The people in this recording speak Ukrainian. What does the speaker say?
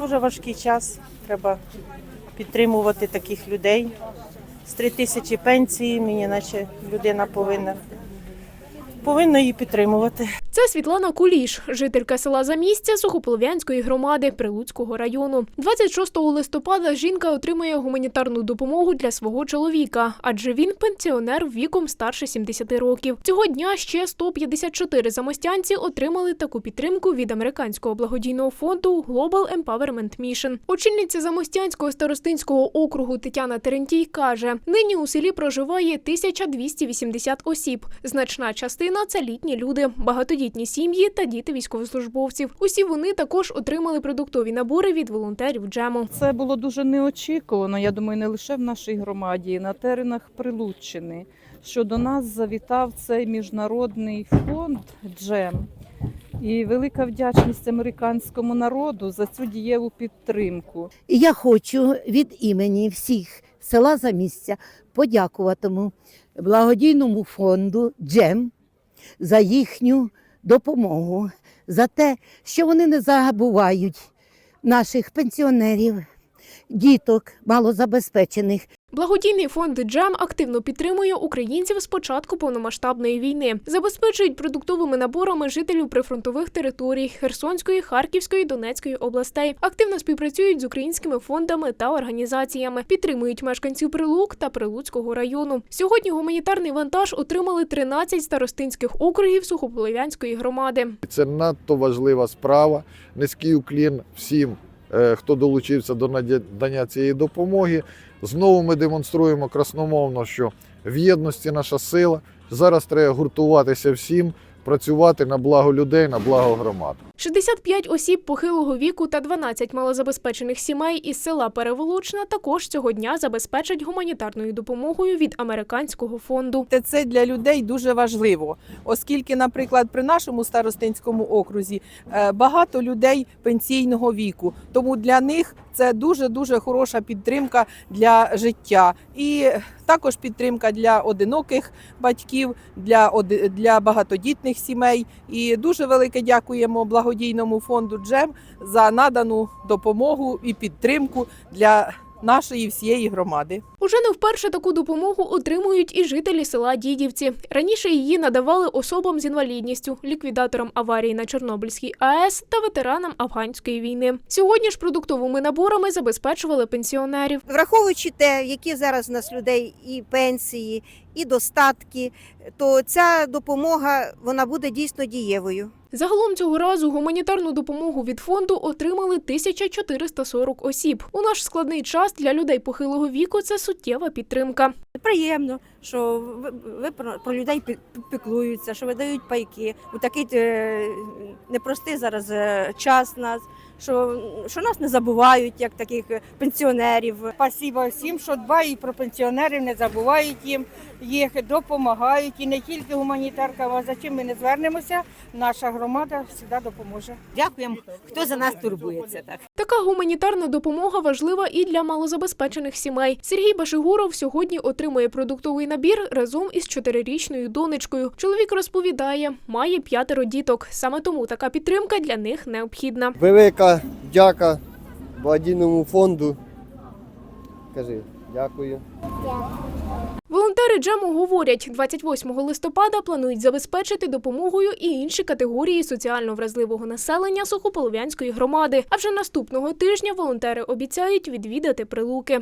Дуже важкий час. Треба підтримувати таких людей. З три тисячі пенсії мені наче людина повинна. Повинна її підтримувати. Це Світлана Куліш, жителька села Замістя Сухополов'янської громади Прилуцького району. 26 листопада жінка отримує гуманітарну допомогу для свого чоловіка, адже він пенсіонер віком старше 70 років. Цього дня ще 154 замостянці отримали таку підтримку від американського благодійного фонду Global Empowerment Mission. Очільниця замостянського старостинського округу Тетяна Терентій каже: нині у селі проживає 1280 осіб. Значна частина це літні люди, багатодітні сім'ї та діти військовослужбовців. Усі вони також отримали продуктові набори від волонтерів джему. Це було дуже неочікувано. Я думаю, не лише в нашій громаді, на теренах Прилуччини, що до нас завітав цей міжнародний фонд Джем. І велика вдячність американському народу за цю дієву підтримку. Я хочу від імені всіх села Замістя подякуватиму благодійному фонду Джем за їхню допомогу, за те, що вони не забувають наших пенсіонерів, діток малозабезпечених, Благодійний фонд Джем активно підтримує українців з початку повномасштабної війни, забезпечують продуктовими наборами жителів прифронтових територій Херсонської, Харківської, Донецької областей. Активно співпрацюють з українськими фондами та організаціями, підтримують мешканців Прилук та Прилуцького району. Сьогодні гуманітарний вантаж отримали 13 старостинських округів Сухополов'янської громади. Це надто важлива справа. Низький уклін всім, хто долучився до надання цієї допомоги. Знову ми демонструємо красномовно, що в єдності наша сила. Зараз треба гуртуватися всім, працювати на благо людей, на благо громад. 65 осіб похилого віку та 12 малозабезпечених сімей із села Переволочна також цього дня забезпечать гуманітарною допомогою від американського фонду. Це для людей дуже важливо, оскільки, наприклад, при нашому старостинському окрузі е, багато людей пенсійного віку, тому для них це дуже дуже хороша підтримка для життя, і також підтримка для одиноких батьків, для оди- для багатодітних сімей. І дуже велике дякуємо благодійному фонду Джем за надану допомогу і підтримку для нашої всієї громади. Уже не вперше таку допомогу отримують і жителі села Дідівці. Раніше її надавали особам з інвалідністю, ліквідаторам аварії на Чорнобильській АЕС та ветеранам афганської війни. Сьогодні ж продуктовими наборами забезпечували пенсіонерів. Враховуючи те, які зараз у нас людей і пенсії, і достатки, то ця допомога вона буде дійсно дієвою. Загалом цього разу гуманітарну допомогу від фонду отримали 1440 осіб. У наш складний час для людей похилого віку це суттєва підтримка. Приємно, що ви, ви про, про людей пі- піклуються, що видають пайки. У такий е, непростий зараз е, час нас, що, що нас не забувають, як таких пенсіонерів. Спасибо всім, що дбають про пенсіонерів, не забувають їм, їх допомагають. І не тільки гуманітарка, а за чим ми не звернемося, наша громада завжди допоможе. Дякуємо, хто за нас турбується. Так. Така гуманітарна допомога важлива і для малозабезпечених сімей. Сергій Башигуров сьогодні отримує продуктовий набір разом із чотирирічною донечкою. Чоловік розповідає, має п'ятеро діток. Саме тому така підтримка для них необхідна. Дяка благодійному фонду. Кажи, дякую. Волонтери джему говорять, 28 листопада планують забезпечити допомогою і інші категорії соціально вразливого населення Сухополов'янської громади. А вже наступного тижня волонтери обіцяють відвідати прилуки.